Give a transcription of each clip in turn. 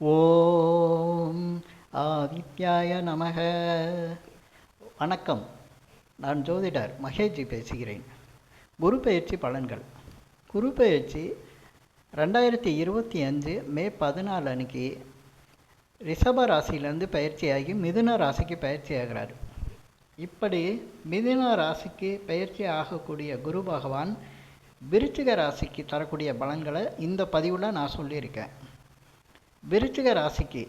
ஓம் ஆதித்யாய நமக. வணக்கம். நான் ஜோதிடர் மகேஜி பேசுகிறேன். குரு பயிற்சி பலன்கள். குரு பயிற்சி ரெண்டாயிரத்தி இருபத்தி அஞ்சு மே பதினாலு அன்னைக்கு ரிஷப ராசியிலேருந்து பயிற்சியாகி மிதுன ராசிக்கு பயிற்சி ஆகிறார் இப்படி மிதுன ராசிக்கு பயிற்சி ஆகக்கூடிய குரு பகவான் விருச்சிக ராசிக்கு தரக்கூடிய பலன்களை இந்த பதிவில் நான் சொல்லியிருக்கேன். விருச்சிக ராசிக்கு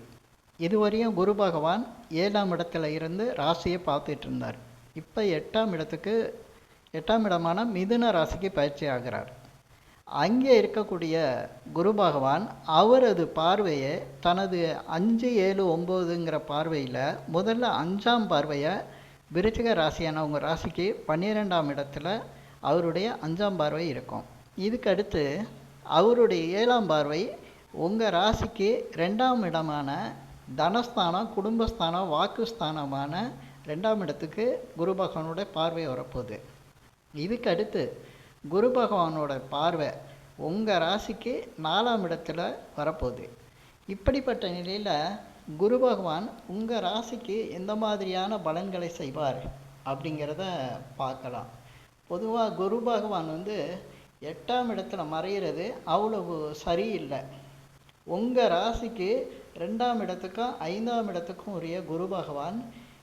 இதுவரையும் குரு பகவான் ஏழாம் இடத்துல இருந்து ராசியை பார்த்துட்டு இருந்தார். இப்போ எட்டாம் இடத்துக்கு எட்டாம் இடமான மிதுன ராசிக்கு பயிற்சி ஆகிறார். அங்கே இருக்கக்கூடிய குரு பகவான் அவரது பார்வையை தனது அஞ்சு ஏழு ஒம்போதுங்கிற பார்வையில் முதல்ல அஞ்சாம் பார்வையை விருச்சிக ராசியான உங்கள் ராசிக்கு பன்னிரெண்டாம் இடத்துல அவருடைய அஞ்சாம் பார்வை இருக்கும். இதுக்கு அடுத்து அவருடைய ஏழாம் பார்வை உங்கள் ராசிக்கு ரெண்டாம் இடமான தனஸ்தானம் குடும்பஸ்தானம் வாக்குஸ்தானமான ரெண்டாம் இடத்துக்கு குரு பகவானோட பார்வை வரப்போகுது. இதுக்கு அடுத்து குரு பகவானோட பார்வை உங்கள் ராசிக்கு நாலாம் இடத்துல வரப்போகுது. இப்படிப்பட்ட நிலையில் குரு பகவான் உங்கள் ராசிக்கு எந்த மாதிரியான பலன்களை செய்வார் அப்படிங்கிறத பார்க்கலாம். பொதுவாக குரு பகவான் வந்து எட்டாம் இடத்துல மறையிறது அவ்வளவு சரியில்லை. உங்கள் ராசிக்கு ரெண்டாம் இடத்துக்கும் ஐந்தாம் இடத்துக்கும் உரிய குரு பகவான்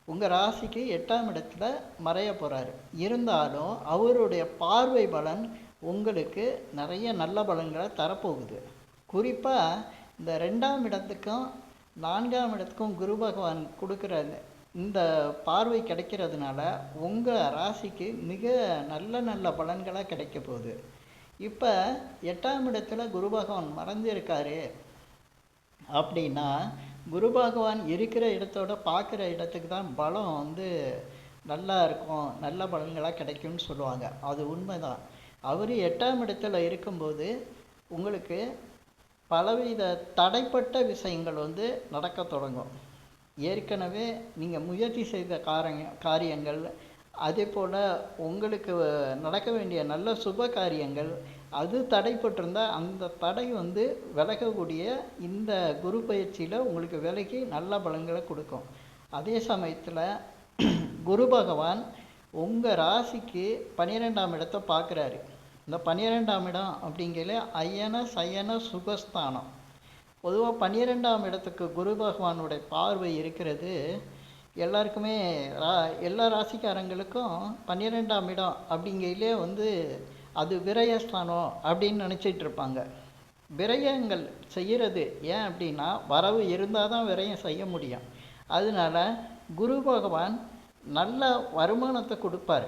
உங்கள் ராசிக்கு எட்டாம் இடத்துல மறைய போகிறாரு இருந்தாலும் அவருடைய பார்வை பலன் உங்களுக்கு நிறைய நல்ல பலன்களை தரப்போகுது. குறிப்பாக இந்த ரெண்டாம் இடத்துக்கும் நான்காம் இடத்துக்கும் குரு பகவான் கொடுக்குற இந்த பார்வை கிடைக்கிறதுனால உங்கள் ராசிக்கு மிக நல்ல நல்ல பலன்களாக கிடைக்க போகுது. இப்போ எட்டாம் இடத்துல குரு பகவான் மறைஞ்சிருக்காரு. அப்படின்னா குரு பகவான் இருக்கிற இடத்தோட பார்க்குற இடத்துக்கு தான் பலம் வந்து நல்லா இருக்கும் நல்ல பலன்களாக கிடைக்கும்னு சொல்லுவாங்க. அது உண்மைதான். அவர் எட்டாம் இடத்துல இருக்கும்போது உங்களுக்கு பலவித தடைப்பட்ட விஷயங்கள் வந்து நடக்க தொடங்கும். ஏற்கனவே நீங்கள் முயற்சி செய்த காரங்க காரியங்கள் அதே போல் உங்களுக்கு நடக்க வேண்டிய நல்ல சுப காரியங்கள் அது தடைப்பட்டிருந்தால் அந்த தடை வந்து விலகக்கூடிய இந்த குரு பயிற்சியில் உங்களுக்கு விலகி நல்ல பலன்களை கொடுக்கும். அதே சமயத்தில் குரு பகவான் உங்கள் ராசிக்கு பன்னிரெண்டாம் இடத்தை பார்க்குறாரு இந்த பன்னிரெண்டாம் இடம் அப்படிங்கையில ஐயன சயன சுகஸ்தானம். பொதுவாக பன்னிரெண்டாம் இடத்துக்கு குரு பகவானுடைய பார்வை இருக்கிறது. எல்லாருக்குமே ரா எல்லா ராசிக்காரங்களுக்கும் பன்னிரெண்டாம் இடம் அப்படிங்கையிலே வந்து அது விரயஸ்தானம் அப்படின்னு நினச்சிட்டு இருப்பாங்க விரயங்கள் செய்கிறது ஏன் அப்படின்னா வரவு இருந்தால் தான் விரயம் செய்ய முடியும். அதனால குரு பகவான் நல்ல வருமானத்தை கொடுப்பார்.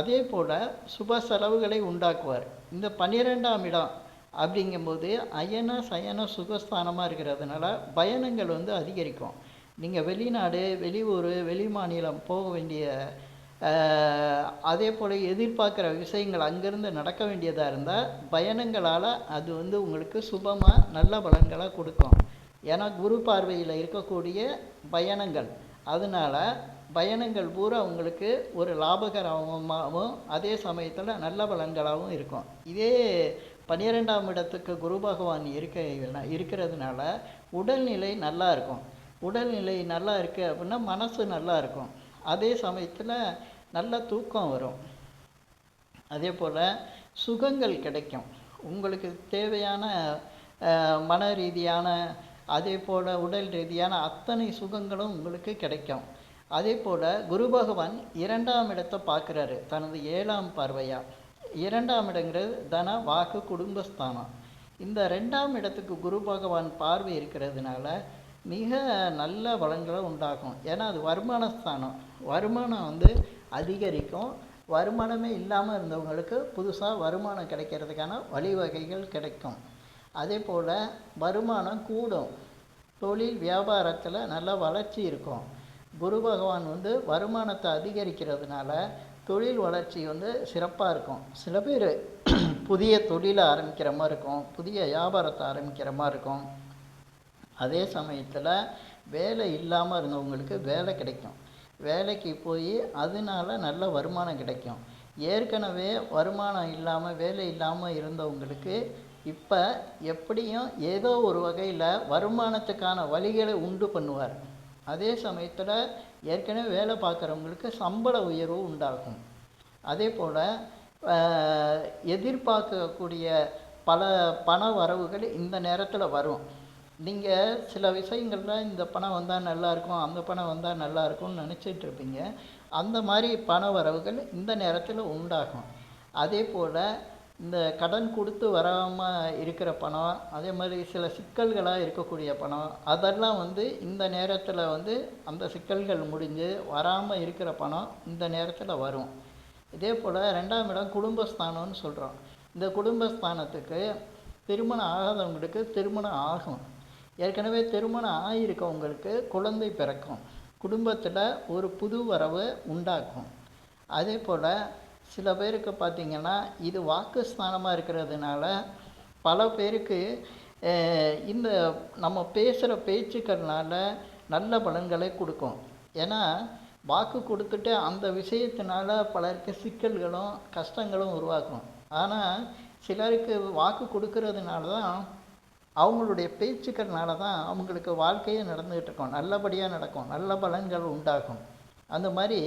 அதே போல் சுப செலவுகளை உண்டாக்குவார். இந்த பன்னிரெண்டாம் இடம் அப்படிங்கும்போது அயன சயன சுகஸ்தானமாக இருக்கிறதுனால பயணங்கள் வந்து அதிகரிக்கும். நீங்கள் வெளிநாடு வெளியூர் வெளி மாநிலம் போக வேண்டிய அதே போல் எதிர்பார்க்குற விஷயங்கள் அங்கேருந்து நடக்க வேண்டியதாக இருந்தால் பயணங்களால் அது வந்து உங்களுக்கு சுபமாக நல்ல பலன்களை கொடுக்கும். ஏன்னா குரு பார்வையில் இருக்கக்கூடிய பயணங்கள். அதனால் பயணங்கள் பூரா உங்களுக்கு ஒரு லாபகரமாகவும் அதே சமயத்தில் நல்ல பலன்களாகவும் இருக்கும். இதே பன்னிரெண்டாம் இடத்துக்கு குரு பகவான் இருக்க இருக்கிறதுனால உடல்நிலை நல்லா இருக்கும். உடல்நிலை நல்லா இருக்குது அப்படின்னா மனசு நல்லா இருக்கும். அதே சமயத்தில் நல்ல தூக்கம் வரும். அதே போல் சுகங்கள் கிடைக்கும். உங்களுக்கு தேவையான மன ரீதியான அதே போல் உடல் ரீதியான அத்தனை சுகங்களும் உங்களுக்கு கிடைக்கும். அதே போல் குரு பகவான் இரண்டாம் இடத்தை பார்க்குறாரு தனது ஏழாம் பார்வையாக இரண்டாம் இடங்கிறது தன வாக்கு குடும்பஸ்தானம். இந்த ரெண்டாம் இடத்துக்கு குரு பகவான் பார்வை இருக்கிறதுனால மிக நல்ல பலன்களை உண்டாகும் ஏன்னா அது வருமான ஸ்தானம் வருமானம் வந்து அதிகரிக்கும். வருமானமே இல்லாமல் இருந்தவங்களுக்கு புதுசாக வருமானம் கிடைக்கிறதுக்கான வழிவகைகள் கிடைக்கும். அதே போல் வருமானம் கூடும். தொழில் வியாபாரத்தில் நல்ல வளர்ச்சி இருக்கும். குரு பகவான் வந்து வருமானத்தை அதிகரிக்கிறதுனால தொழில் வளர்ச்சி வந்து சிறப்பாக இருக்கும். சில பேர் புதிய தொழிலை ஆரம்பிக்கிற மாதிரி இருக்கும். புதிய வியாபாரத்தை ஆரம்பிக்கிற மாதிரி இருக்கும். அதே சமயத்தில் வேலை இல்லாமல் இருந்தவங்களுக்கு வேலை கிடைக்கும். வேலைக்கு போய் அதனால நல்ல வருமானம் கிடைக்கும். ஏற்கனவே வருமானம் இல்லாமல் வேலை இல்லாமல் இருந்தவங்களுக்கு இப்போ எப்படியும் ஏதோ ஒரு வகையில் வருமானத்துக்கான வழிகளை உண்டு பண்ணுவார். அதே சமயத்தில் ஏற்கனவே வேலை பார்க்குறவங்களுக்கு சம்பள உயர்வு உண்டாகும். அதே போல் எதிர்பார்க்கக்கூடிய பல பண வரவுகள் இந்த நேரத்தில் வரும். நீங்கள் சில விஷயங்களில் இந்த பணம் வந்தால் நல்லாயிருக்கும் அந்த பணம் வந்தால் நல்லா இருக்கும்னு நினச்சிட்டு இருப்பீங்க அந்த மாதிரி பண வரவுகள் இந்த நேரத்தில் உண்டாகும். அதே போல் இந்த கடன் கொடுத்து வராமல் இருக்கிற பணம் அதே மாதிரி சில சிக்கல்களாக இருக்கக்கூடிய பணம் அதெல்லாம் வந்து இந்த நேரத்தில் வந்து அந்த சிக்கல்கள் முடிஞ்சு வராமல் இருக்கிற பணம் இந்த நேரத்தில் வரும். இதே போல் ரெண்டாம் இடம் குடும்பஸ்தானம்னு சொல்கிறோம் இந்த குடும்பஸ்தானத்துக்கு திருமணம் ஆகாதவங்களுக்கு திருமணம் ஆகும். ஏற்கனவே திருமணம் ஆகியிருக்கவங்களுக்கு குழந்தை பிறக்கும். குடும்பத்தில் ஒரு புது வரவு உண்டாக்கும் அதே போல் சில பேருக்கு பார்த்திங்கன்னா இது வாக்குஸ்தானமாக இருக்கிறதுனால பல பேருக்கு இந்த நம்ம பேசுகிற பேச்சுக்கள்னால நல்ல பலன்களை கொடுக்கும். ஏன்னா வாக்கு கொடுத்துட்டு அந்த விஷயத்தினால பலருக்கு சிக்கல்களும் கஷ்டங்களும் உருவாக்கும் ஆனால் சிலருக்கு வாக்கு கொடுக்கறதுனால தான் அவங்களுடைய பேச்சுக்கள்னால தான் அவங்களுக்கு வாழ்க்கையே நடந்துகிட்டு இருக்கும். நல்லபடியாக நடக்கும். நல்ல பலன்கள் உண்டாகும். அந்த மாதிரி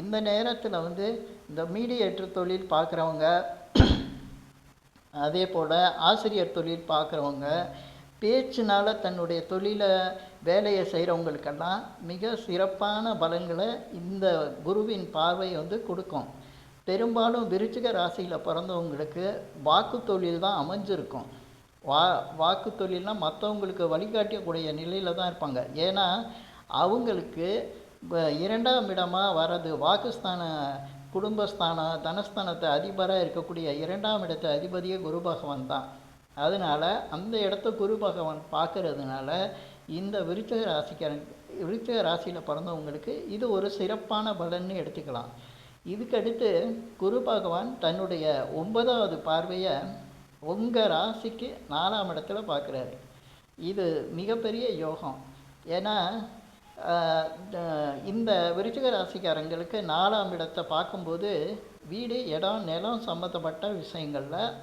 இந்த நேரத்தில் வந்து இந்த மீடியேட்டர் தொழில் பார்க்குறவங்க அதே போல் ஆசிரியர் தொழில் பார்க்குறவங்க பேச்சினால் தன்னுடைய தொழிலை வேலையை செய்கிறவங்களுக்கெல்லாம் மிக சிறப்பான பலன்களை இந்த குருவின் பார்வை வந்து கொடுக்கும். பெரும்பாலும் விருச்சிக ராசியில் பிறந்தவங்களுக்கு வாக்கு தொழில் தான் அமைஞ்சிருக்கும். வா வாக்கு தொழில்னால் மற்றவங்களுக்கு வழிகாட்டக்கூடிய நிலையில் தான் இருப்பாங்க. ஏன்னா அவங்களுக்கு இப்போ இரண்டாம் இடமாக வர்றது வாக்குஸ்தான குடும்பஸ்தானம் தனஸ்தானத்தை அதிபராக இருக்கக்கூடிய இரண்டாம் இடத்து அதிபதியே குரு பகவான் தான். அதனால் அந்த இடத்த குரு பகவான் பார்க்கறதுனால இந்த விருச்சக ராசிக்காரன் விருச்சக ராசியில் பிறந்தவங்களுக்கு இது ஒரு சிறப்பான பலன்னு எடுத்துக்கலாம். இதுக்கடுத்து குரு பகவான் தன்னுடைய ஒன்பதாவது பார்வையை உங்கள் ராசிக்கு நாலாம் இடத்துல பார்க்குறாரு. இது மிகப்பெரிய யோகம். ஏன்னா இந்த விருச்சிக ராசிக்காரங்களுக்கு நாலாம் இடத்தை பார்க்கும்போது வீடு இடம் நிலம் சம்மந்தப்பட்ட விஷயங்களில்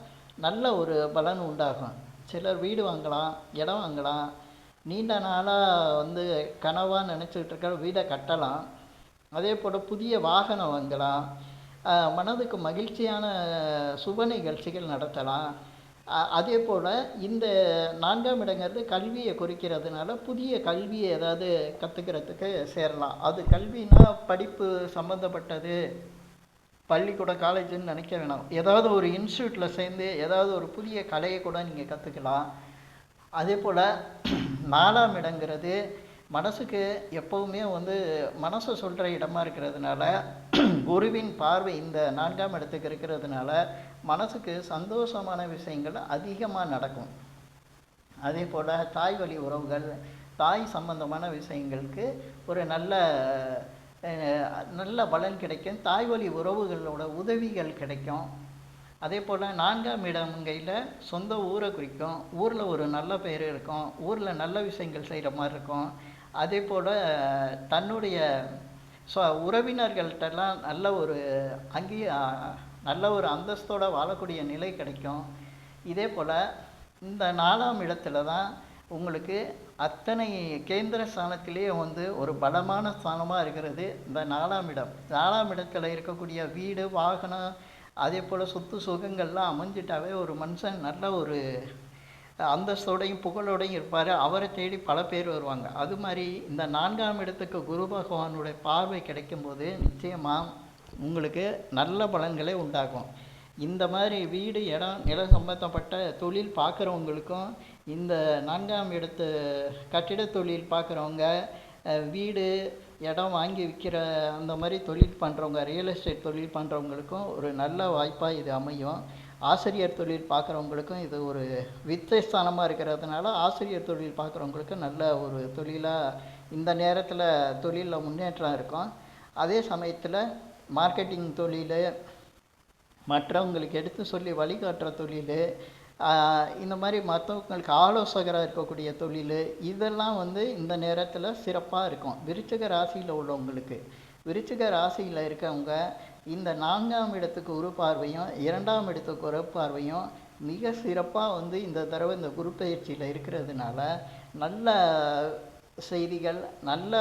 நல்ல ஒரு பலன் உண்டாகும். சிலர் வீடு வாங்கலாம் இடம் வாங்கலாம். நீண்ட நாளாக வந்து கனவாக நினச்சிக்கிட்டு இருக்கிற வீடை கட்டலாம். அதே போல் புதிய வாகனம் வாங்கலாம். மனதுக்கு மகிழ்ச்சியான சுப நிகழ்ச்சிகள் நடத்தலாம். அதே போல் இந்த நான்காம் இடங்கிறது கல்வியை குறிக்கிறதுனால புதிய கல்வியை ஏதாவது கற்றுக்கிறதுக்கு சேரலாம். அது கல்வின்னா படிப்பு சம்மந்தப்பட்டது பள்ளிக்கூடம் காலேஜுன்னு நினைக்க வேணாம். ஏதாவது ஒரு இன்ஸ்டியூட்டில் சேர்ந்து ஏதாவது ஒரு புதிய கலையை கூட நீங்கள் கற்றுக்கலாம் அதே போல் நாலாம் இடங்கிறது மனசுக்கு எப்போவுமே வந்து மனசை சொல்கிற இடமா இருக்கிறதுனால குருவின் பார்வை இந்த நான்காம் இடத்துக்கு இருக்கிறதுனால மனசுக்கு சந்தோஷமான விஷயங்கள் அதிகமாக நடக்கும். அதே போல் தாய் வழி உறவுகள் தாய் சம்பந்தமான விஷயங்களுக்கு ஒரு நல்ல நல்ல பலன் கிடைக்கும். தாய் வழி உறவுகளோட உதவிகள் கிடைக்கும். அதே போல் நான்காம் இடங்கையில் சொந்த ஊரை குறிக்கும். ஊரில் ஒரு நல்ல பெயர் இருக்கும். ஊரில் நல்ல விஷயங்கள் செய்கிற மாதிரி இருக்கும். அதே போல் தன்னுடைய ஸோ உறவினர்கள்ட்டெல்லாம் நல்ல ஒரு அங்கேயே நல்ல ஒரு அந்தஸ்தோடு வாழக்கூடிய நிலை கிடைக்கும். இதே போல் இந்த நாலாம் இடத்துல தான் உங்களுக்கு அத்தனை கேந்திர ஸ்தானத்திலேயே வந்து ஒரு பலமான ஸ்தானமாக இருக்கிறது இந்த நாலாம் இடம். நாலாம் இடத்துல இருக்கக்கூடிய வீடு வாகனம் அதே போல் சொத்து சுகங்கள்லாம் அமைஞ்சிட்டாவே ஒரு மனுஷன் நல்ல ஒரு அந்தஸ்தோடையும் புகழோடையும் இருப்பார். அவரை தேடி பல பேர் வருவாங்க. அது மாதிரி இந்த நான்காம் இடத்துக்கு குரு பகவானுடைய பார்வை கிடைக்கும்போது நிச்சயமாக உங்களுக்கு நல்ல பலன்களே உண்டாகும். இந்த மாதிரி வீடு இடம் நில சம்பந்தப்பட்ட தொழில் பார்க்குறவங்களுக்கும் இந்த நான்காம் இடத்து கட்டிட தொழில் பார்க்குறவங்க வீடு இடம் வாங்கி விற்கிற அந்த மாதிரி தொழில் பண்ணுறவங்க ரியல் எஸ்டேட் தொழில் பண்ணுறவங்களுக்கும் ஒரு நல்ல வாய்ப்பாக இது அமையும். ஆசிரியர் தொழில் பார்க்குறவங்களுக்கும் இது ஒரு வித்தியஸ்தானமாக இருக்கிறதுனால ஆசிரியர் தொழில் பார்க்குறவங்களுக்கு நல்ல ஒரு தொழிலாக இந்த நேரத்தில் தொழிலில் முன்னேற்றம் இருக்கும். அதே சமயத்தில் மார்க்கெட்டிங் தொழில் மற்றவங்களுக்கு எடுத்து சொல்லி வழிகாட்டுற தொழில் இந்த மாதிரி மற்றவங்களுக்கு ஆலோசகராக இருக்கக்கூடிய தொழில் இதெல்லாம் வந்து இந்த நேரத்தில் சிறப்பாக இருக்கும். விருச்சிக ராசியில் உள்ளவங்களுக்கு விருச்சிக ராசியில் இருக்கவங்க இந்த நான்காம் இடத்துக்கு ஒரு பார்வையும் இரண்டாம் இடத்துக்கு ஒரு பார்வையும் மிக சிறப்பாக வந்து இந்த தடவை இந்த குரு பயிற்சியில் இருக்கிறதுனால நல்ல செய்திகள் நல்ல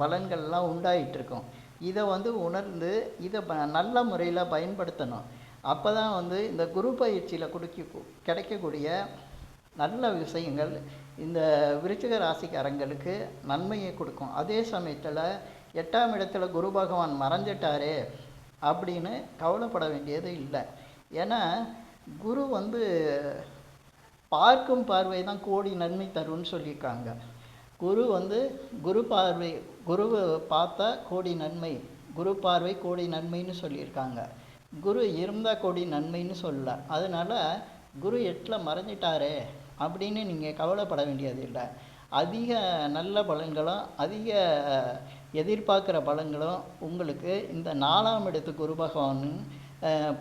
பலன்கள்லாம் உண்டாயிட்டிருக்கும். இதை வந்து உணர்ந்து இதை ப நல்ல முறையில் பயன்படுத்தணும். அப்போ தான் வந்து இந்த குரு பயிற்சியில் கொடுக்க கிடைக்கக்கூடிய நல்ல விஷயங்கள் இந்த விருச்சிக ராசிக்காரங்களுக்கு நன்மையை கொடுக்கும். அதே சமயத்தில் எட்டாம் இடத்துல குரு பகவான் மறைஞ்சிட்டாரே அப்படின்னு கவலைப்பட வேண்டியது இல்லை. ஏன்னா குரு வந்து பார்க்கும் பார்வை தான் கோடி நன்மை தரும்னு சொல்லியிருக்காங்க. குரு வந்து குரு பார்வை குருவை பார்த்தா கோடி நன்மை குரு பார்வை கோடி நன்மைன்னு சொல்லியிருக்காங்க. குரு இருந்தால் கோடி நன்மைன்னு சொல்லல. அதனால் குரு எட்டில் மறைஞ்சிட்டாரே அப்படின்னு நீங்கள் கவலைப்பட வேண்டியது இல்லை. அதிக நல்ல பலன்களும் அதிக எதிர்பார்க்குற பலன்களும் உங்களுக்கு இந்த நாலாம் இடத்து குரு பகவான்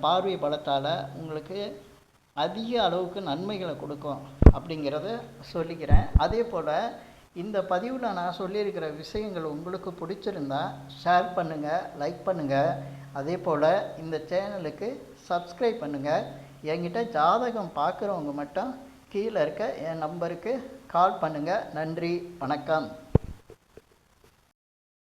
பார்வை பலத்தால் உங்களுக்கு அதிக அளவுக்கு நன்மைகளை கொடுக்கும் அப்படிங்கிறத சொல்லிக்கிறேன். அதே போல் இந்த பதிவில் நான் சொல்லியிருக்கிற விஷயங்கள் உங்களுக்கு பிடிச்சிருந்தா ஷேர் பண்ணுங்கள் லைக் பண்ணுங்கள் அதே போல் இந்த சேனலுக்கு சப்ஸ்கிரைப் பண்ணுங்கள் என்கிட்ட ஜாதகம் பார்க்குறவங்க மட்டும் கீழே இருக்க என் நம்பருக்கு கால் பண்ணுங்கள் நன்றி வணக்கம்.